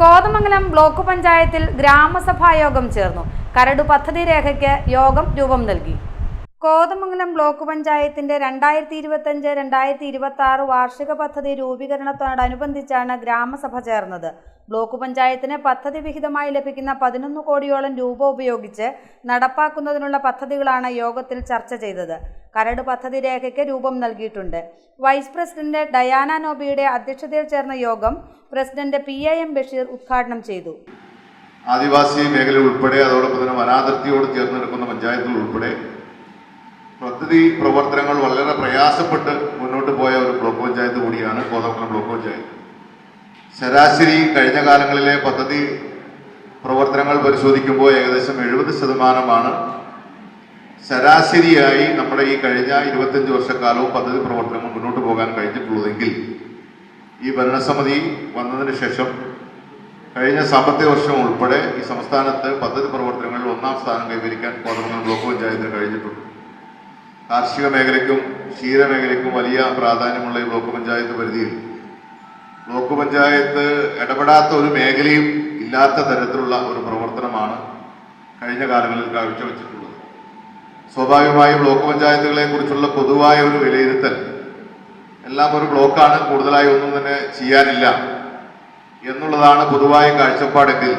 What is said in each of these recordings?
Kothamangalam block പഞ്ചായത്തിൽ ഗ്രാമസഭാ യോഗം ചേർന്നു. കരട് പദ്ധതി രേഖയ്ക്ക് യോഗം രൂപം നൽകി. കോതമംഗലം ബ്ലോക്ക് പഞ്ചായത്തിന്റെ രണ്ടായിരത്തി ഇരുപത്തഞ്ച് രണ്ടായിരത്തി ഇരുപത്തി ആറ് വാർഷിക പദ്ധതി രൂപീകരണത്തോടനുബന്ധിച്ചാണ് ഗ്രാമസഭ ചേർന്നത്. ബ്ലോക്ക് പഞ്ചായത്തിന് പദ്ധതി വിഹിതമായി ലഭിക്കുന്ന പതിനൊന്ന് കോടിയോളം രൂപ ഉപയോഗിച്ച് നടപ്പാക്കുന്നതിനുള്ള പദ്ധതികളാണ് യോഗത്തിൽ ചർച്ച ചെയ്തത്. കരട് പദ്ധതി രേഖയ്ക്ക് രൂപം നൽകിയിട്ടുണ്ട്. വൈസ് പ്രസിഡന്റ് ഡയാന നോബിയുടെ അധ്യക്ഷതയിൽ ചേർന്ന യോഗം president P A M Basheer ഉദ്ഘാടനം ചെയ്തു. ആദിവാസി മേഖല ഉൾപ്പെടെ അതോടൊപ്പം തന്നെ വനാതിർത്തിയോട് ചേർന്ന് നിൽക്കുന്ന പഞ്ചായത്തുകൾ ഉൾപ്പെടെ പദ്ധതി പ്രവർത്തനങ്ങൾ വളരെ പ്രയാസപ്പെട്ട് മുന്നോട്ട് പോയ ഒരു ബ്ലോക്ക് പഞ്ചായത്ത് കൂടിയാണ് കോതമംഗലം ബ്ലോക്ക് പഞ്ചായത്ത്. ശരാശരി കഴിഞ്ഞ കാലങ്ങളിലെ പദ്ധതി പ്രവർത്തനങ്ങൾ പരിശോധിക്കുമ്പോൾ ഏകദേശം എഴുപത് ശതമാനമാണ് ശരാശരിയായി നമ്മുടെ ഈ കഴിഞ്ഞ ഇരുപത്തഞ്ച് വർഷക്കാലവും പദ്ധതി പ്രവർത്തനങ്ങൾ മുന്നോട്ട് പോകാൻ കഴിഞ്ഞിട്ടുള്ളതെങ്കിൽ ഈ ഭരണസമിതി വന്നതിന് ശേഷം കഴിഞ്ഞ സാമ്പത്തിക വർഷം ഉൾപ്പെടെ ഈ സംസ്ഥാനത്ത് പദ്ധതി പ്രവർത്തനങ്ങളിൽ ഒന്നാം സ്ഥാനം കൈവരിക്കാൻ കോതമംഗലം ബ്ലോക്ക് പഞ്ചായത്തിന് കഴിഞ്ഞിട്ടുണ്ട്. കാർഷിക മേഖലയ്ക്കും ക്ഷീരമേഖലയ്ക്കും വലിയ പ്രാധാന്യമുള്ള ഈ ബ്ലോക്ക് പഞ്ചായത്ത് പരിധിയിൽ. ബ്ലോക്ക് പഞ്ചായത്ത് ഇടപെടാത്ത ഒരു മേഖലയും ഇല്ലാത്ത തരത്തിലുള്ള ഒരു പ്രവർത്തനമാണ് കഴിഞ്ഞ കാലങ്ങളിൽ കാഴ്ചവെച്ചിട്ടുള്ളത്. സ്വാഭാവികമായും ബ്ലോക്ക് പഞ്ചായത്തുകളെ കുറിച്ചുള്ള പൊതുവായ ഒരു വിലയിരുത്തൽ എല്ലാം ഒരു ബ്ലോക്കാണ് കൂടുതലായി ഒന്നും തന്നെ ചെയ്യാനില്ല എന്നുള്ളതാണ് പൊതുവായ കാഴ്ചപ്പാടെങ്കിൽ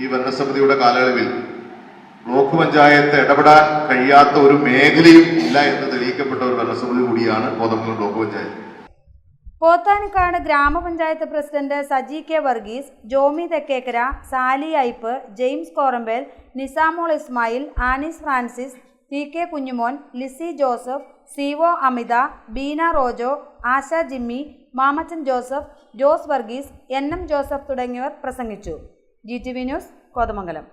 ഈ ഭരണസമിതിയുടെ കാലയളവിൽ ബ്ലോക്ക് പഞ്ചായത്ത് ഇടപെടാൻ കഴിയാത്ത ഒരു മേഖലയും ഇല്ല എന്ന് തെളിയിക്കപ്പെട്ട ഒരു ഭരണസമിതി കൂടിയാണ് Kothamangalam block panchayat. Pothanikkad grama panchayat president Saji K Varghese Jomi Thekkekkara Sally Aipe James Korambel Nisamol Ismail Anis Francis T K Kunjumon Lissy Joseph Sivo Amitha Beena Rojo Asha Jimmy Mamachan Joseph Jose Varghese N M Joseph തുടങ്ങിയവർ പ്രസംഗിച്ചു. G T V news Kothamangalam.